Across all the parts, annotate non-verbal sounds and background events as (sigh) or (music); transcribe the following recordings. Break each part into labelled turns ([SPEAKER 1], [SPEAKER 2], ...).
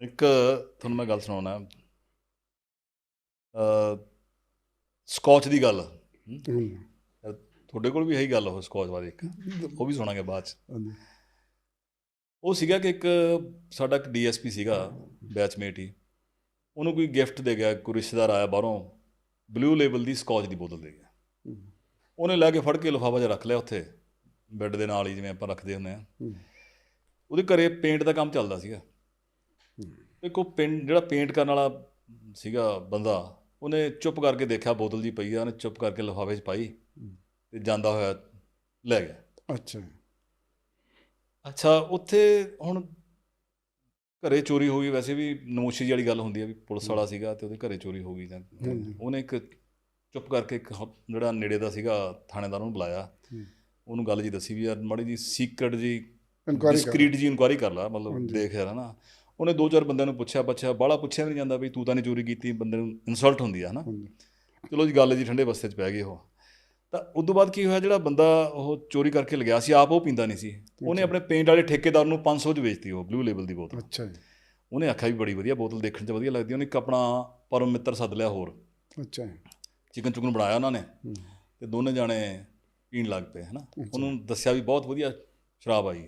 [SPEAKER 1] ਇੱਕ ਤੁਹਾਨੂੰ ਮੈਂ ਗੱਲ ਸੁਣਾਉਣਾ। ਅ ਸਕੌਚ ਦੀ ਗੱਲ। ਤੁਹਾਡੇ ਕੋਲ ਵੀ ਇਹੀ ਗੱਲ ਉਹ ਸਕੌਚ ਬਾਰੇ ਇੱਕ। ਉਹ ਵੀ ਸੁਣਾਂਗੇ ਬਾਅਦ ਚ। ਉਹ ਸੀਗਾ ਕਿ ਇੱਕ ਸਾਡਾ ਇੱਕ ਡੀਐਸਪੀ ਸੀਗਾ ਬੈਚਮੇਟ ਹੀ। ਉਹਨੂੰ ਕੋਈ ਗਿਫਟ ਦੇ ਗਿਆ ਕੋਈ ਰਿਸ਼ਤੇਦਾਰ ਆਇਆ ਬਾਹਰੋਂ ਬਲੂ ਲੇਬਲ ਦੀ ਸਕੌਚ ਦੀ ਬੋਤਲ ਦੇ ਗਿਆ। ਉਹਨੇ ਲੈ ਕੇ ਫੜ ਕੇ ਲਿਫਾਫਾ ਜਿਹਾ ਰੱਖ ਲਿਆ ਉੱਥੇ ਬੈੱਡ ਦੇ ਨਾਲ ਹੀ ਜਿਵੇਂ ਆਪਾਂ ਰੱਖਦੇ ਹੁੰਦੇ ਆ। ਉਹਦੇ ਘਰੇ ਪੇਂਟ ਦਾ ਕੰਮ ਚੱਲਦਾ ਸੀਗਾ। ਇੱਕ ਉਹ ਪੇਂਟ ਜਿਹੜਾ ਪੇਂਟ ਕਰਨ ਵਾਲਾ ਸੀਗਾ ਬੰਦਾ ਉਹਨੇ ਚੁੱਪ ਕਰਕੇ ਦੇਖਿਆ ਬੋਤਲ ਜੀ ਪਈ ਆ ਉਹਨੇ ਚੁੱਪ ਕਰਕੇ ਲਿਫਾਫੇ 'ਚ ਪਾਈ ਤੇ ਜਾਂਦਾ ਹੋਇਆ ਲੈ ਗਿਆ
[SPEAKER 2] ਅੱਛਾ
[SPEAKER 1] ਅੱਛਾ ਉੱਥੇ ਹੁਣ ਘਰੇ ਚੋਰੀ ਹੋ ਗਈ ਵੈਸੇ ਵੀ ਨਮੋਸ਼ੀ ਵਾਲੀ ਗੱਲ ਹੁੰਦੀ ਹੈ ਵੀ ਪੁਲਿਸ ਵਾਲਾ ਸੀਗਾ ਤੇ ਉਹਦੇ ਘਰੇ ਚੋਰੀ ਹੋ ਗਈ ਜਾਂ। ਉਹਨੇ ਇੱਕ ਚੁੱਪ ਕਰਕੇ ਇੱਕ ਜਿਹੜਾ ਨੇੜੇ ਦਾ ਸੀਗਾ ਥਾਣੇਦਾਰ ਨੂੰ ਬੁਲਾਇਆ। ਉਹਨੂੰ ਗੱਲ ਜੀ ਦੱਸੀ ਵੀ ਯਾਰ ਮਾੜੀ ਜੀ ਸੀਕ੍ਰੇਟ ਜੀ ਡਿਸਕ੍ਰੀਟ ਜੀ ਇਨਕੁਆਰੀ ਕਰ ਲਾ ਮਤਲਬ। ਦੇਖ ਯਾਰ ਹਨਾ ਉਹਨੇ ਦੋ ਚਾਰ ਬੰਦਿਆਂ ਨੂੰ ਪੁੱਛਿਆ ਪੁੱਛਿਆ ਬਾਹਲਾ ਪੁੱਛਿਆ ਵੀ ਨਹੀਂ ਜਾਂਦਾ ਵੀ ਤੂੰ ਤਾਂ ਨਹੀਂ ਚੋਰੀ ਕੀਤੀ ਬੰਦੇ ਨੂੰ ਇਨਸਲਟ ਹੁੰਦੀ ਆ ਹਨਾ? ਚਲੋ ਜੀ ਗੱਲ ਜੀ ਠੰਡੇ ਬਸਤੇ 'ਚ ਪੈ ਗਈ ਉਹ। ਤਾਂ ਉਸ ਤੋਂ ਬਾਅਦ ਕੀ ਹੋਇਆ ਜਿਹੜਾ ਬੰਦਾ ਉਹ ਚੋਰੀ ਕਰਕੇ ਲਗਿਆ ਸੀ ਆਪ ਉਹ ਪੀਂਦਾ ਨਹੀਂ ਸੀ। ਉਹਨੇ ਆਪਣੇ ਪੇਂਟ ਵਾਲੇ ਠੇਕੇਦਾਰ ਨੂੰ 500 'ਚ ਵੇਚਤੀ ਉਹ ਬਲੂ ਲੇਬਲ ਦੀ ਬੋਤਲ।
[SPEAKER 2] ਅੱਛਾ ਜੀ।
[SPEAKER 1] ਉਹਨੇ ਆਖਿਆ ਵੀ ਬੜੀ ਵਧੀਆ ਬੋਤਲ ਦੇਖਣ 'ਚ ਵਧੀਆ ਲੱਗਦੀ ਉਹਨੇ ਇੱਕ ਆਪਣਾ ਪਰਮ ਮਿੱਤਰ ਸੱਦ ਲਿਆ ਹੋਰ।
[SPEAKER 2] ਅੱਛਾ ਜੀ।
[SPEAKER 1] ਚਿਕਨ ਚੁਕਨ ਬਣਾਇਆ ਉਹਨਾਂ ਨੇ ਤੇ ਦੋਨੇ ਜਾਣੇ ਪੀਣ ਲੱਗ ਪਏ ਹਨਾ? ਉਹਨੂੰ ਦੱਸਿਆ ਵੀ ਬਹੁਤ ਵਧੀਆ ਸ਼ਰਾਬ ਆਈ।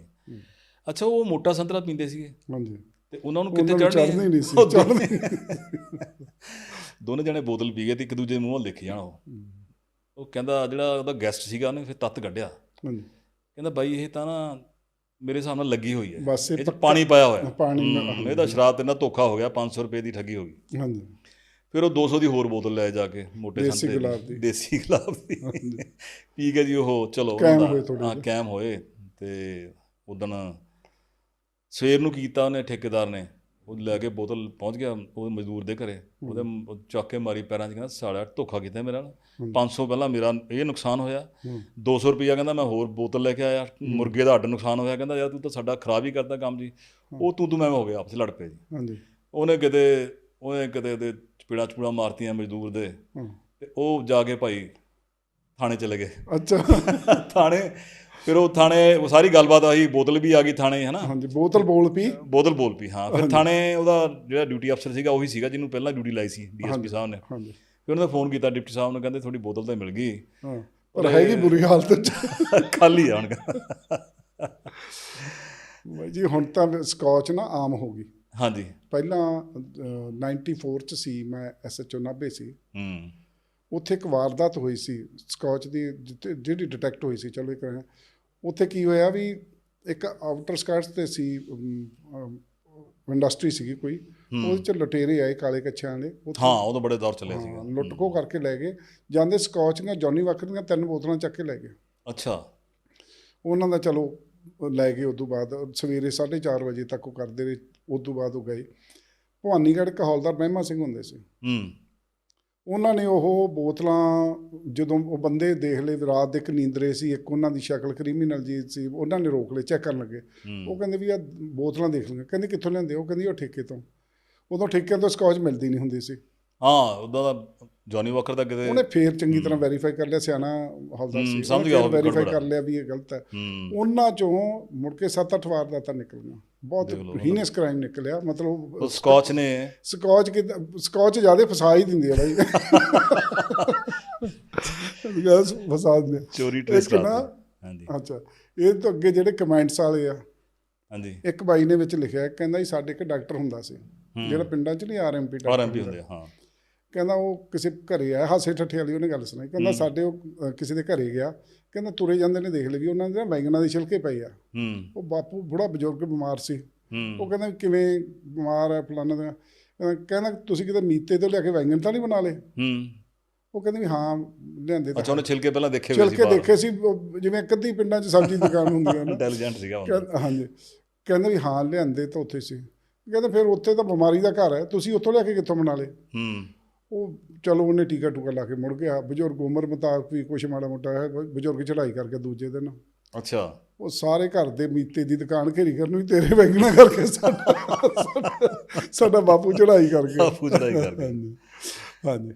[SPEAKER 1] ਅੱਛਾ ਉਹ ਮੋਟਾ ਸੰਤਰਾ ਪੀਂਦੇ ਸੀਗੇ।
[SPEAKER 2] ਹਾਂਜੀ।
[SPEAKER 1] ਤੇ ਉਹਨਾਂ ਨੂੰ
[SPEAKER 2] ਨੂੰ
[SPEAKER 1] ਚੜ੍ਹਨੀ
[SPEAKER 2] ਚੜ੍ਹਨੀ ਨਹੀਂ ਸੀ,
[SPEAKER 1] ਉਹ (laughs) ਦੋਨੇ- ਜਣੇ ਬੋਤਲ ਪੀ ਗਏ ਤੇ ਇੱਕ ਦੂਜੇ ਦੇ ਮੂੰਹ ਵੱਲ ਦੇਖੀ ਜਾਣ ਉਹ। ਉਹ ਕਹਿੰਦਾ ਜਿਹੜਾ ਉਹਦਾ ਗੈਸਟ ਸੀਗਾ ਉਹਨੇ ਫਿਰ ਤੱਤ ਕੱਢਿਆ।
[SPEAKER 2] ਹਾਂਜੀ।
[SPEAKER 1] ਕਹਿੰਦਾ ਬਾਈ ਇਹ ਤਾਂ ਨਾ ਮੇਰੇ ਹਿਸਾਬ ਨਾਲ ਲੱਗੀ ਹੋਈ ਹੈ।
[SPEAKER 2] ਬਸ ਇਹ
[SPEAKER 1] ਚ ਪਾਣੀ ਪਾਇਆ ਹੋਇਆ।
[SPEAKER 2] ਪਾਣੀ
[SPEAKER 1] ਇਹਦਾ ਸ਼ਰਾਬ ਤੇ ਨਾ ਧੋਖਾ ਹੋ ਗਿਆ 500 ਰੁਪਏ ਦੀ ਠੱਗੀ ਹੋ ਗਈ।
[SPEAKER 2] ਹਾਂਜੀ।
[SPEAKER 1] ਫਿਰ ਉਹ 200 ਦੀ ਹੋਰ ਬੋਤਲ ਲੈ ਜਾ ਕੇ ਮੋਟੇ
[SPEAKER 2] ਦੇਸੀ
[SPEAKER 1] ਸੰਤਰੇ
[SPEAKER 2] ਗੁਲਾਬ ਦੀ।
[SPEAKER 1] ਦੇਸੀ ਗੁਲਾਬ ਦੀ। (laughs) ਪੀ ਕੇ ਜੀ ਉਹ ਚਲੋ ਹਾਂ। ਕਾਇਮ ਹੋਏ ਤੇ ਉਦਣ ਸਵੇਰ ਨੂੰ ਕੀਤਾ ਉਹਨੇ ਠੇਕੇਦਾਰ ਨੇ। ਉਹ ਲੈ ਕੇ ਬੋਤਲ ਪਹੁੰਚ ਗਿਆ ਉਹ ਮਜ਼ਦੂਰ ਦੇ ਘਰੇ। ਉਹਦੇ ਚੱਕ ਕੇ ਮਾਰੀ ਪੈਰਾਂ 'ਚ ਕਹਿੰਦਾ ਸਾਲਿਆ ਧੋਖਾ ਕੀਤਾ ਮੇਰੇ ਨਾਲ
[SPEAKER 2] ਹੂੰ।
[SPEAKER 1] 500 ਪਹਿਲਾਂ ਮੇਰਾ ਇਹ ਨੁਕਸਾਨ ਹੋਇਆ।
[SPEAKER 2] ਹੂੰ,
[SPEAKER 1] 200 ਰੁਪਈਆ ਕਹਿੰਦਾ ਮੈਂ ਹੋਰ ਬੋਤਲ ਲੈ ਕੇ ਆਇਆ। ਮੁਰਗੇ ਦਾ ਅੱਡ ਨੁਕਸਾਨ ਹੋਇਆ। ਕਹਿੰਦਾ ਯਾਰ ਤੂੰ ਤਾਂ ਸਾਡਾ ਖਰਾਬ ਹੀ ਕਰਦਾ ਕੰਮ ਜੀ। ਉਹ ਤੂੰ ਤੂੰ ਮੈਂ ਹੋ ਗਿਆ ਆਪਸ ਲੜ ਪਏ ਜੀ।
[SPEAKER 2] ਹਾਂਜੀ।
[SPEAKER 1] ਉਹਨੇ ਕਿਤੇ ਉਹਨੇ ਕਿਤੇ ਉਹਦੇ ਚਪੇੜਾ ਚਪੂੜਾ ਮਾਰਤੀਆਂ ਮਜ਼ਦੂਰ ਦੇ। ਤੇ ਉਹ ਜਾ ਕੇ ਭਾਈ ਥਾਣੇ ਚਲੇ ਗਏ।
[SPEAKER 2] ਅੱਛਾ। (laughs)
[SPEAKER 1] ਥਾਣੇ ਫਿਰ ਉਹ ਥਾਣੇ ਉਹ ਸਾਰੀ ਗੱਲਬਾਤ ਆਈ ਬੋਤਲ ਵੀ ਆ ਗਈ ਥਾਣੇ ਹਨਾ?
[SPEAKER 2] ਹਾਂਜੀ ਬੋਤਲ ਬੋਲ ਪੀ।
[SPEAKER 1] ਬੋਤਲ ਬੋਲ ਪਈ ਹਾਂ। ਫਿਰ ਥਾਣੇ ਉਹਦਾ ਜਿਹੜਾ ਡਿਊਟੀ ਅਫਸਰ ਸੀਗਾ ਉਹੀ ਸੀਗਾ ਜਿਹਨੂੰ ਪਹਿਲਾਂ ਡਿਊਟੀ ਲਾਈ ਸੀ ਡੀਐਸਪੀ ਸਾਹਿਬ ਨੇ।
[SPEAKER 2] ਹਾਂਜੀ।
[SPEAKER 1] ਫਿਰ ਉਹਨਾਂ ਫੋਨ ਕੀਤਾ ਡਿਪਟੀ ਸਾਹਿਬ ਨੂੰ ਕਹਿੰਦੇ ਤੁਹਾਡੀ ਬੋਤਲ ਤਾਂ ਮਿਲ ਗਈ।
[SPEAKER 2] ਹਾਂ ਪਰ ਹੈਗੀ ਬੁਰੀ ਹਾਲਤ। ਚ (laughs)
[SPEAKER 1] ਖਾਲੀ ਆ ਹੁਣ।
[SPEAKER 2] ਬਾਈ ਜੀ ਹੁਣ ਤਾਂ ਸਕਾਚ ਨਾ ਆਮ ਹੋ ਗਈ।
[SPEAKER 1] ਹਾਂਜੀ।
[SPEAKER 2] ਪਹਿਲਾਂ ਅਹ, 94 ਚ ਸੀ ਮੈਂ ਐਸਐਚਓ ਨਾਭੇ ਸੀ।
[SPEAKER 1] ਹੂੰ।
[SPEAKER 2] ਉੱਥੇ ਇੱਕ ਵਾਰਦਾਤ ਹੋਈ ਸੀ ਸਕਾਚ ਦੀ ਜਿੱਥੇ- ਜਿਹੜੀ ਡਿਟੈਕਟ ਹੋਈ ਸੀ ਚਲੋ ਇੱਕ ਉੱਥੇ ਕੀ ਹੋਇਆ ਵੀ ਇੱਕ ਆਊਟਰ ਸਕਰਟਸ ਤੇ ਸੀ ਇੰਡਸਟਰੀ ਸੀਗੀ ਕੋਈ ਉਹਦੇ ਚ ਲਟੇਰੇ ਆਏ ਕਾਲੇ ਕੱਛਿਆਂ ਵਾਲੇ। ਉੱਥੇ
[SPEAKER 1] ਹਾਂ ਉਦੋਂ ਬੜੇ ਦੌਰ ਚੱਲਿਆ ਸੀਗਾ।
[SPEAKER 2] ਲੁੱਟ ਖੋਹ ਕਰਕੇ ਲੈ ਗਏ। ਜਾਂਦੇ ਸਕਾਚ ਦੀਆਂ ਜੌਨੀ ਵਾਕਰ ਦੀਆਂ ਤਿੰਨ ਬੋਤਲਾਂ ਚੱਕ ਕੇ ਲੈ ਗਏ।
[SPEAKER 1] ਅੱਛਾ।
[SPEAKER 2] ਉਹਨਾਂ ਦਾ ਚਲੋ ਉਹ ਲੈ ਗਏ ਉਦੋਂ ਬਾਅਦ। ਸਵੇਰੇ 4:30 ਵਜੇ ਤੱਕ ਉਹ ਕਰਦੇ ਰਹੇ ਉਦੋਂ ਬਾਅਦ ਉਹ ਗਏ। ਭਵਾਨੀਗੜ੍ਹ ਇੱਕ ਹੌਲਦਾਰ ਮਹਿਮਾ ਸਿੰਘ ਹੁੰਦੇ ਸੀ।
[SPEAKER 1] ਹੂੰ।
[SPEAKER 2] ਉਹਨਾਂ ਨੇ ਉਹ ਬੋਤਲਾਂ ਜਦੋਂ ਉਹ ਬੰਦੇ ਦੇਖ ਲਏ ਰਾਤ ਦੇ ਇੱਕ ਨੀਂਦਰੇ ਸੀ ਇੱਕ ਉਹਨਾਂ ਦੀ ਸ਼ਕਲ ਕ੍ਰਿਮੀਨਲ ਜੀ ਸੀ ਉਹਨਾਂ ਨੇ ਰੋਕ ਲਏ ਚੈੱਕ ਕਰਨ ਲੱਗੇ। ਉਹ ਕਹਿੰਦੇ ਵੀ ਆ ਬੋਤਲਾਂ ਦੇਖ ਲਈਆਂ। ਕਹਿੰਦੇ ਕਿੱਥੋਂ ਲੈਂਦੇ ਉਹ ਕਹਿੰਦੀ ਉਹ ਠੇਕੇ ਤੋਂ। ਉਦੋਂ ਠੇਕੇ ਤੋਂ ਸਕਾਚ ਮਿਲਦੀ ਨਹੀਂ ਹੁੰਦੀ ਸੀ।
[SPEAKER 1] ਹਾਂ ਉਦੋਂ ਦਾ ਜੌਨੀ ਵਾਕਰ ਦਾ ਕਿਤੇ
[SPEAKER 2] ਉਹਨੇ ਫੇਰ ਚੰਗੀ ਤਰ੍ਹਾਂ ਵੈਰੀਫਾਈ ਕਰ ਲਿਆ ਸਿਆਣਾ ਹੌਲਦਾਰ ਸੀ।
[SPEAKER 1] ਸਮਝ ਗਿਆ ਉਹ
[SPEAKER 2] ਵੈਰੀਫਾਈ ਕਰ ਲਿਆ ਵੀ ਇਹ ਗਲਤ ਹੈ। ਉਹਨਾਂ ਚੋਂ ਮੁੜ ਕੇ 7-8 ਵਾਰ ਦਾ ਤਾਂ ਨਿਕਲੀਆਂ ਬਹੁਤ। ਹੀਨਸ ਕ੍ਰਾਈਮ ਨਿਕਲਿਆ ਮਤਲਬ
[SPEAKER 1] ਸਕਾਚ ਨੇ।
[SPEAKER 2] ਸਕਾਚ ਕਿ ਸਕਾਚ ਜ਼ਿਆਦਾ ਫਸਾ ਹੀ ਦਿੰਦੀ ਹੈ ਬਾਈ। ਗੈਸ ਫਸਾ ਦਿੰਦੇ
[SPEAKER 1] ਚੋਰੀ ਟ੍ਰੇਸ
[SPEAKER 2] ਨਾ
[SPEAKER 1] ਹਾਂਜੀ।
[SPEAKER 2] ਅੱਛਾ ਇਹ ਤੋਂ ਅੱਗੇ ਜਿਹੜੇ ਕਮੈਂਟਸ ਵਾਲੇ ਆ
[SPEAKER 1] ਹਾਂਜੀ।
[SPEAKER 2] ਇੱਕ ਬਾਈ ਨੇ ਵਿੱਚ ਲਿਖਿਆ ਕਹਿੰਦਾ ਜੀ ਸਾਡੇ ਇੱਕ ਡਾਕਟਰ ਹੁੰਦਾ ਸੀ ਜਿਹੜਾ ਪਿੰਡਾਂ 'ਚ ਨਹੀਂ ਆਰਐਮਪੀ
[SPEAKER 1] ਆਰਐਮਪੀ ਹੁੰਦੇ ਆ, ਹਾਂ।
[SPEAKER 2] ਕਹਿੰਦਾ ਉਹ ਕਿਸੇ ਘਰੇ ਆਇਆ ਹਾਸੇ ਠੱਠੇ ਵਾਲੀ ਉਹਨੇ ਗੱਲ ਸੁਣਾਈ। ਕਹਿੰਦਾ ਸਾਡੇ ਉਹ ਕਿਸੇ ਦੇ ਘਰੇ ਗਿਆ। ਕਹਿੰਦਾ ਤੁਰੇ ਜਾਂਦੇ ਨੇ ਦੇਖ ਲਈ ਵੀ ਉਹਨਾਂ ਦੇ ਨਾ ਬੈਂਗਣਾ ਦੇ ਛਿਲਕੇ ਪਏ ਆ। ਉਹ ਬਾਪੂ ਬੁੜਾ ਬਜ਼ੁਰਗ ਬਿਮਾਰ ਸੀ। ਉਹ ਕਹਿੰਦਾ ਕਿਵੇਂ ਬਿਮਾਰ ਹੈ ਫਲਾਣਾ ਦਾ। ਕਹਿੰਦਾ ਤੁਸੀਂ ਕਿਤੇ ਮੀਤੇ ਤੋਂ ਲਿਆ ਕੇ ਵੈਂਗਣ ਤਾਂ ਨਹੀਂ ਬਣਾ ਲਏ?
[SPEAKER 1] ਹੂੰ।
[SPEAKER 2] ਉਹ ਕਹਿੰਦੇ ਵੀ ਹਾਂ ਲਿਆਂਦੇ ਤਾਂ
[SPEAKER 1] ਅੱਛਾ ਉਹਨੇ ਛਿਲਕੇ ਪਹਿਲਾਂ ਦੇਖੇ ਹੋਏ ਸੀ
[SPEAKER 2] ਕੇ ਦੇਖੇ ਸੀ ਉਹ ਜਿਵੇਂ ਇੱਕ ਅੱਧੀ ਪਿੰਡਾਂ 'ਚ ਸਬਜ਼ੀ ਦੁਕਾਨ ਹੁੰਦੀ ਹੈ ਨਾ।
[SPEAKER 1] ਇੰਟੈਲੀਜੈਂਟ ਸੀਗਾ
[SPEAKER 2] ਕਹਿੰਦਾ- ਹਾਂਜੀ। ਕਹਿੰਦੇ ਵੀ ਹਾਂ ਲਿਆਂਦੇ ਤਾਂ ਉੱਥੇ ਸੀ। ਕਹਿੰਦੇ ਫਿਰ ਉੱਥੇ ਤਾਂ ਬਿਮਾਰੀ ਦਾ ਘਰ ਹੈ। ਤੁਸੀਂ ਉੱਥੋਂ ਲਿਆ ਕੇ ਕਿੱਥੋਂ ਬਣਾ ਲਏ?
[SPEAKER 1] ਹੂੰ।
[SPEAKER 2] ਉਹ ਚਲੋ ਉਹਨੇ ਟੀਕਾ ਟੂਕਾ ਲਾ ਕੇ ਮੁੜ ਗਿਆ। ਬਜ਼ੁਰਗ ਉਮਰ ਮੁਤਾਬਕ ਵੀ ਕੁਛ ਮਾੜਾ ਮੋਟਾ ਹੈ ਬਜ਼ੁਰਗ ਚੜਾਈ ਕਰਕੇ ਦੂਜੇ ਦਿਨ।
[SPEAKER 1] ਅੱਛਾ।
[SPEAKER 2] ਉਹ ਸਾਰੇ ਘਰ ਦੇ ਮੀਤੇ ਦੀ ਦੁਕਾਨ ਘੇਰੀ ਕਰਨ ਵੀ ਤੇਰੇ ਵੈਂਗਣਾ ਕਰਕੇ ਸਾਡਾ ਸਾਡਾ- ਬਾਪੂ ਚੜਾਈ ਕਰ ਗਿਆ
[SPEAKER 1] ਬਾਪੂ ਚੜ੍ਹਾਈ ਕਰ ਗਿਆ।
[SPEAKER 2] ਹਾਂਜੀ। ਹਾਂਜੀ।